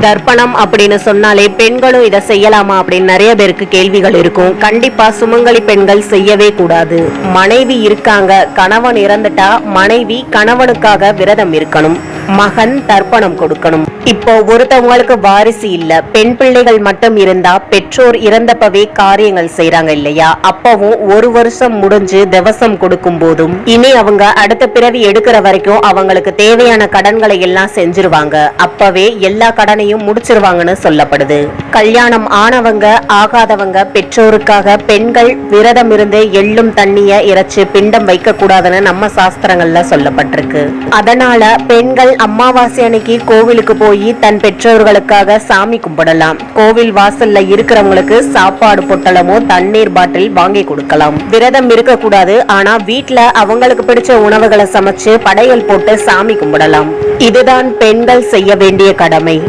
தர்ப்பணம் அப்படின்னு சொன்னாலே பெண்களும் இதை செய்யலாமா அப்படின்னு நிறைய பேருக்கு கேள்விகள் இருக்கும். கண்டிப்பா சுமங்கலி பெண்கள் செய்யவே கூடாது. மனைவி இருக்காங்க கணவன் இறந்துட்டா மனைவி கணவனுக்காக விரதம் இருக்கணும். மகன் தர்ப்பணம் கொடுக்கணும். இப்போ ஒருத்தவங்களுக்கு வாரிசு இல்ல பெண் பிள்ளைகள் மட்டும் இருந்தா பெற்றோர் இறந்தப்பவே காரியங்கள் செய்யறாங்க இல்லையா? அப்பவும் ஒரு வருஷம் முடிஞ்சு திவசம் கொடுக்கும் போதும் இனி அவங்க அடுத்த பிறவி எடுக்கிற வரைக்கும் அவங்களுக்கு தேவையான கடன்களை எல்லாம் செஞ்சிருவாங்க. அப்பவே எல்லா கடனையும் முடிச்சிருவாங்கன்னு சொல்லப்படுது. கல்யாணம் ஆனவங்க ஆகாதவங்க பெற்றோருக்காக பெண்கள் விரதம் இருந்து எள்ளும் தண்ணிய இறைச்சு பிண்டம் வைக்க கூடாதுன்னு நம்ம சாஸ்திரங்கள்ல சொல்லப்பட்டிருக்கு. அதனால பெண்கள் அமாவாசை அன்னைக்கு கோவிலுக்கு போய் தன் பெற்றோர்களுக்காக சாமி கும்பிடலாம். கோவில் வாசல்ல இருக்கிறவங்களுக்கு சாப்பாடு பொட்டலமோ தண்ணீர் பாட்டில் வாங்கி கொடுக்கலாம். விரதம் இருக்க கூடாது ஆனா வீட்டுல அவங்களுக்கு பிடிச்ச உணவுகளை சமைச்சு படையல் போட்டு சாமி கும்பிடலாம். இதுதான் பெண்கள் செய்ய வேண்டிய கடமை.